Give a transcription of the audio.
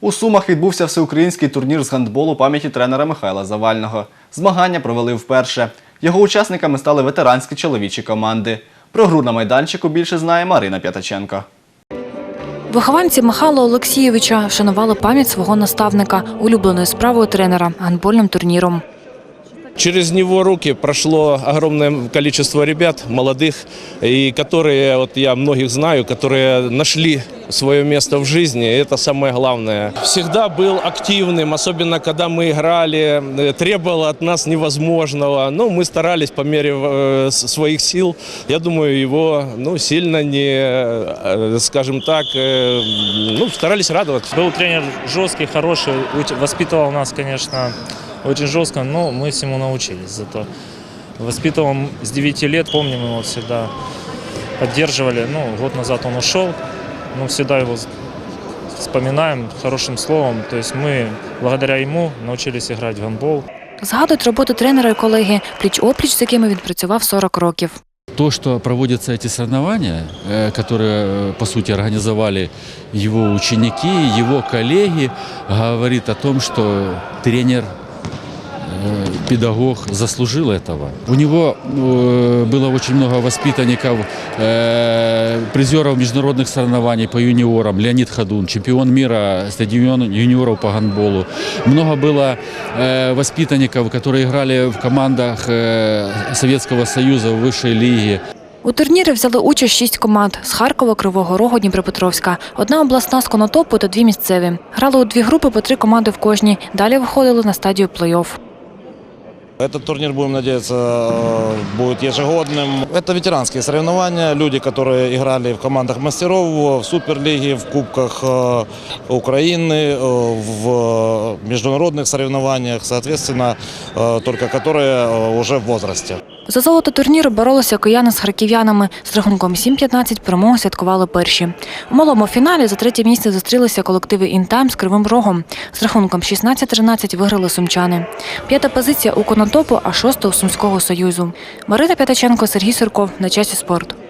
У Сумах відбувся всеукраїнський турнір з гандболу пам'яті тренера Михайла Завального. Змагання провели вперше. Його учасниками стали ветеранські чоловічі команди. Про гру на майданчику більше знає Марина П'ятаченко. Вихованці Михайла Олексійовича вшанували пам'ять свого наставника, улюбленою справою тренера гандбольним турніром. Через него руки прошло огромное количество ребят молодых, и которые, вот я многих знаю, которые нашли свое место в жизни, и это самое главное. Всегда был активным, особенно когда мы играли, требовал от нас невозможного, но мы старались по мере э, своих сил. Я думаю, его ну, сильно не, э, скажем так, э, ну, старались радовать. Был тренер жесткий, хороший, воспитывал нас, конечно, очень жестко, но мы всему научились зато. Воспитывал м- с 9 лет, помним его всегда, поддерживали. Ну, год назад он ушел, но всегда его с- вспоминаем хорошим словом. То есть мы благодаря ему научились играть в гандбол. Згадують роботу тренера і колеги, пліч-опліч, з якими він працював 40 років. То, что проводятся эти соревнования, э, которые, э, по сути, организовали его ученики, его коллеги, говорит о том, что тренер э, педагог заслужил этого. У него э, было очень много воспитанников, э, призеров международных соревнований по юниорам. Леонид Ходун, чемпион мира среди юниор- юниоров по гандболу. Много было э, воспитанников, которые играли в командах э, Советского Союза в высшей лиге. У турнірі взяли участь шість команд з Харкова, Кривого Рогу, Дніпропетровська. Одна обласна з Конотопу та дві місцеві. Грали у дві групи по три команди в кожній. Далі виходили на стадію плей-офф. Этот турнир, будем надеяться, э, будет ежегодным. Это ветеранские соревнования. Люди, которые играли в командах мастеров, в Суперлиге, в Кубках э, Украины, э, в международных соревнованиях, соответственно, э, только которые э, уже в возрасте. За золото турніру боролися кияни з харків'янами. З рахунком 7-15 перемогу святкували перші. У малому фіналі за третє місце зустрілися колективи «Інтайм» з Кривим Рогом. З рахунком 16-13 виграли сумчани. П'ята позиція у Конотопу, а шоста у Сумського Союзу. Марина П'ятаченко, Сергій Сурков. На часі спорт.